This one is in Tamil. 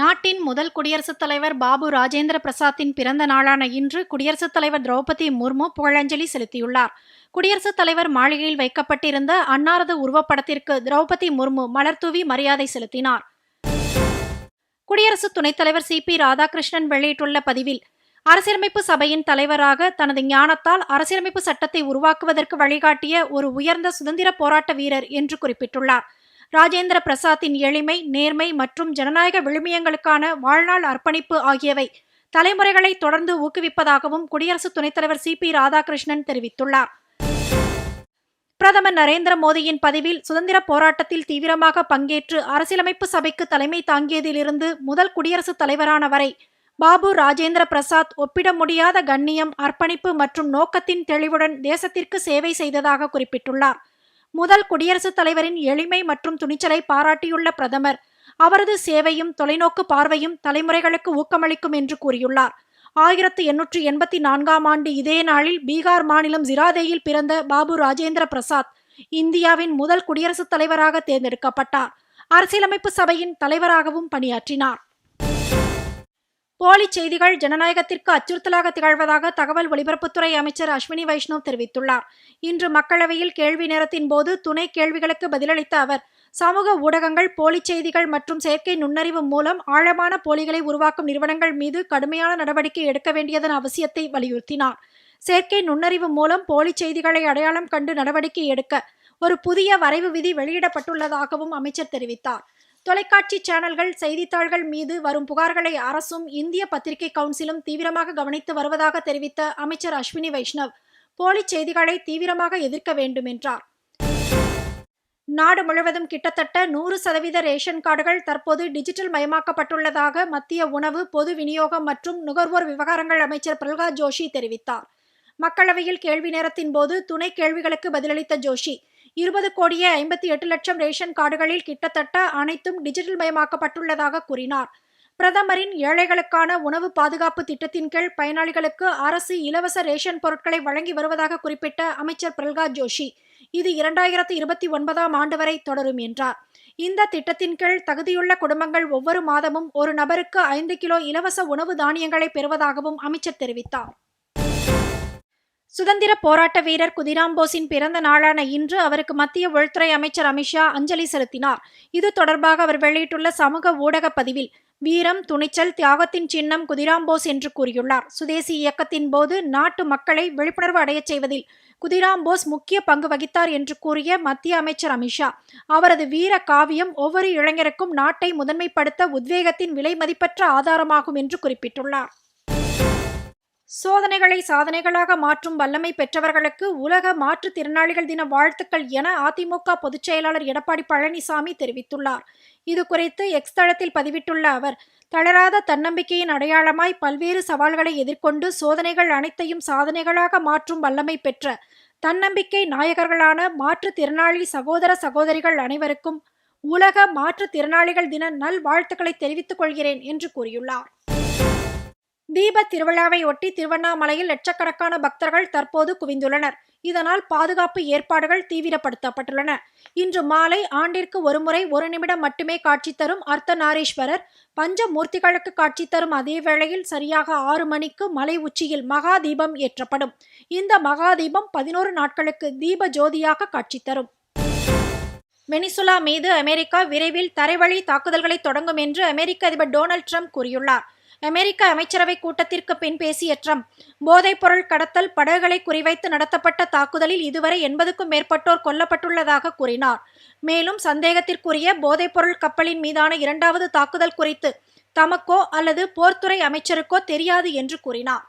நாட்டின் முதல் குடியரசுத் தலைவர் பாபு ராஜேந்திர பிரசாத்தின் பிறந்த நாளான இன்று குடியரசுத் தலைவர் திரௌபதி முர்மு புகழஞ்சலி செலுத்தியுள்ளார். குடியரசுத் தலைவர் மாளிகையில் வைக்கப்பட்டிருந்த அன்னாரது உருவப்படத்திற்கு திரௌபதி முர்மு மலர்தூவி மரியாதை செலுத்தினார். குடியரசு துணைத் தலைவர் சி. பி. ராதாகிருஷ்ணன் வெளியிட்டுள்ள பதிவில் அரசியலமைப்பு சபையின் தலைவராக தனது ஞானத்தால் அரசியலமைப்பு சட்டத்தை உருவாக்குவதற்கு வழிகாட்டிய ஒரு உயர்ந்த சுதந்திர போராட்ட வீரர் என்று குறிப்பிட்டுள்ளார். ராஜேந்திர பிரசாத்தின் எளிமை நேர்மை மற்றும் ஜனநாயக விழுமியங்களுக்கான வாழ்நாள் அர்ப்பணிப்பு ஆகியவை தலைமுறைகளை தொடர்ந்து ஊக்குவிப்பதாகவும் குடியரசு துணைத்தலைவர் சி பி ராதாகிருஷ்ணன் தெரிவித்துள்ளார். பிரதமர் நரேந்திர மோடியின் பதிவில் சுதந்திர போராட்டத்தில் தீவிரமாக பங்கேற்று அரசியலமைப்பு சபைக்கு தலைமை தாங்கியதிலிருந்து முதல் குடியரசுத் தலைவரான வரை பாபு ராஜேந்திர பிரசாத் ஒப்பிட முடியாத கண்ணியம் அர்ப்பணிப்பு மற்றும் நோக்கத்தின் தெளிவுடன் தேசத்திற்கு சேவை செய்ததாக குறிப்பிட்டுள்ளார். முதல் குடியரசுத் தலைவரின் எளிமை மற்றும் துணிச்சலை பாராட்டியுள்ள பிரதமர் அவரது சேவையும் தொலைநோக்கு பார்வையும் தலைமுறைகளுக்கு ஊக்கமளிக்கும் என்று கூறியுள்ளார். ஆயிரத்து எண்ணூற்று எண்பத்தி நான்காம் ஆண்டு இதே நாளில் பீகார் மாநிலம் ஜிராதேயில் பிறந்த பாபு ராஜேந்திர பிரசாத் இந்தியாவின் முதல் குடியரசுத் தலைவராக தேர்ந்தெடுக்கப்பட்டார். அரசியலமைப்பு சபையின் தலைவராகவும் பணியாற்றினார். போலி செய்திகள் ஜனநாயகத்திற்கு அச்சுறுத்தலாக திகழ்வதாக தகவல் ஒலிபரப்புத்துறை அமைச்சர் அஸ்வினி வைஷ்ணவ் தெரிவித்துள்ளார். இன்று மக்களவையில் கேள்வி நேரத்தின் போது துணை கேள்விகளுக்கு பதிலளித்த அவர் சமூக ஊடகங்கள் போலி செய்திகள் மற்றும் செயற்கை நுண்ணறிவு மூலம் ஆழமான போலிகளை உருவாக்கும் நிறுவனங்கள் மீது கடுமையான நடவடிக்கை எடுக்க வேண்டியதன் அவசியத்தை வலியுறுத்தினார். செயற்கை நுண்ணறிவு மூலம் போலி செய்திகளை அடையாளம் கண்டு நடவடிக்கை எடுக்க ஒரு புதிய வரைவு விதி வெளியிடப்பட்டுள்ளதாகவும் அமைச்சர் தெரிவித்தார். தொலைக்காட்சி சேனல்கள் செய்தித்தாள்கள் மீது வரும் புகார்களை அரசும் இந்திய பத்திரிகை கவுன்சிலும் தீவிரமாக கவனித்து வருவதாக தெரிவித்த அமைச்சர் அஸ்வினி வைஷ்ணவ் போலி செய்திகளை தீவிரமாக எதிர்க்க வேண்டும் என்றார். நாடு முழுவதும் கிட்டத்தட்ட நூறு சதவீத ரேஷன் கார்டுகள் தற்போது டிஜிட்டல் மயமாக்கப்பட்டுள்ளதாக மத்திய உணவு பொது விநியோகம் மற்றும் நுகர்வோர் விவகாரங்கள் அமைச்சர் பிரகலாத் ஜோஷி தெரிவித்தார். மக்களவையில் கேள்வி நேரத்தின் போது துணை கேள்விகளுக்கு பதிலளித்த ஜோஷி இருபது கோடியே ஐம்பத்தி எட்டு லட்சம் ரேஷன் கார்டுகளில் கிட்டத்தட்ட அனைத்தும் டிஜிட்டல் மயமாக்கப்பட்டுள்ளதாக கூறினார். பிரதமரின் ஏழைகளுக்கான உணவு பாதுகாப்பு திட்டத்தின் கீழ் பயனாளிகளுக்கு அரசு இலவச ரேஷன் பொருட்களை வழங்கி வருவதாக குறிப்பிட்ட அமைச்சர் பிரகலாத் ஜோஷி. இது இரண்டாயிரத்து இருபத்தி ஒன்பதாம் ஆண்டு வரை தொடரும் என்றார். இந்த திட்டத்தின் கீழ் தகுதியுள்ள குடும்பங்கள் ஒவ்வொரு மாதமும் ஒரு நபருக்கு ஐந்து கிலோ இலவச உணவு தானியங்களை பெறுவதாகவும் அமைச்சர் தெரிவித்தார். சுதந்திர போராட்ட வீரர் குதிராம் போஸின் பிறந்த நாளான இன்று அவருக்கு மத்திய உள்துறை அமைச்சர் அமித்ஷா அஞ்சலி செலுத்தினார். இது தொடர்பாக அவர் வெளியிட்டுள்ள சமூக ஊடக பதிவில் வீரம் துணிச்சல் தியாகத்தின் சின்னம் குதிராம் போஸ் என்று கூறியுள்ளார். சுதேசி இயக்கத்தின் போது நாட்டு மக்களை விழிப்புணர்வு அடையச் செய்வதில் குதிராம் போஸ் முக்கிய பங்கு வகித்தார் என்று கூறிய மத்திய அமைச்சர் அமித்ஷா அவரது வீர காவியம் ஒவ்வொரு இளைஞருக்கும் நாட்டை முதன்மைப்படுத்த உத்வேகத்தின் விலை மதிப்பற்ற ஆதாரமாகும் என்று குறிப்பிட்டுள்ளார். சோதனைகளை சாதனைகளாக மாற்றும் வல்லமை பெற்றவர்களுக்கு உலக மாற்றுத்திறனாளிகள் தின வாழ்த்துக்கள் என அதிமுக பொதுச் செயலாளர் எடப்பாடி பழனிசாமி தெரிவித்துள்ளார். இது குறித்து எக்ஸ் தளத்தில் பதிவிட்டுள்ள அவர் தளராத தன்னம்பிக்கையின் அடையாளமாய் பல்வேறு சவால்களை எதிர்கொண்டு சோதனைகள் அனைத்தையும் சாதனைகளாக மாற்றும் வல்லமை பெற்ற தன்னம்பிக்கை நாயகர்களான மாற்றுத்திறனாளி சகோதர சகோதரிகள் அனைவருக்கும் உலக மாற்றுத்திறனாளிகள் தின நல் வாழ்த்துக்களை தெரிவித்துக் கொள்கிறேன் என்று கூறியுள்ளார். தீப திருவிழாவை ஒட்டி திருவண்ணாமலையில் லட்சக்கணக்கான பக்தர்கள் தற்போது குவிந்துள்ளனர். இதனால் பாதுகாப்பு ஏற்பாடுகள் தீவிரப்படுத்தப்பட்டுள்ளன. இன்று மாலை ஆண்டிற்கு ஒருமுறை ஒரு நிமிடம் மட்டுமே காட்சி தரும் அர்த்தநாரீஸ்வரர். பஞ்சமூர்த்திகளுக்கு காட்சி தரும் அதே வேளையில் சரியாக ஆறு மணிக்கு மலை உச்சியில் மகா தீபம் ஏற்றப்படும். இந்த மகா தீபம் பதினோரு நாட்களுக்கு தீப ஜோதியாக காட்சி தரும். வெனிசுலா மீது அமெரிக்கா விரைவில் தரைவழி தாக்குதல்களை தொடங்கும் என்று அமெரிக்க அதிபர் டொனால்ட் ட்ரம்ப் கூறியுள்ளார். அமெரிக்க அமைச்சரவை கூட்டத்திற்கு பின் பேசிய ட்ரம்ப் போதைப்பொருள் கடத்தல் படகுகளை குறிவைத்து நடத்தப்பட்ட தாக்குதலில் இதுவரை எண்பதுக்கும் மேற்பட்டோர் கொல்லப்பட்டுள்ளதாக கூறினார். மேலும் சந்தேகத்திற்குரிய போதைப்பொருள் கப்பலின் மீதான இரண்டாவது தாக்குதல் குறித்து தமக்கோ அல்லது போர்த்துறை அமைச்சருக்கோ தெரியாது என்று கூறினார்.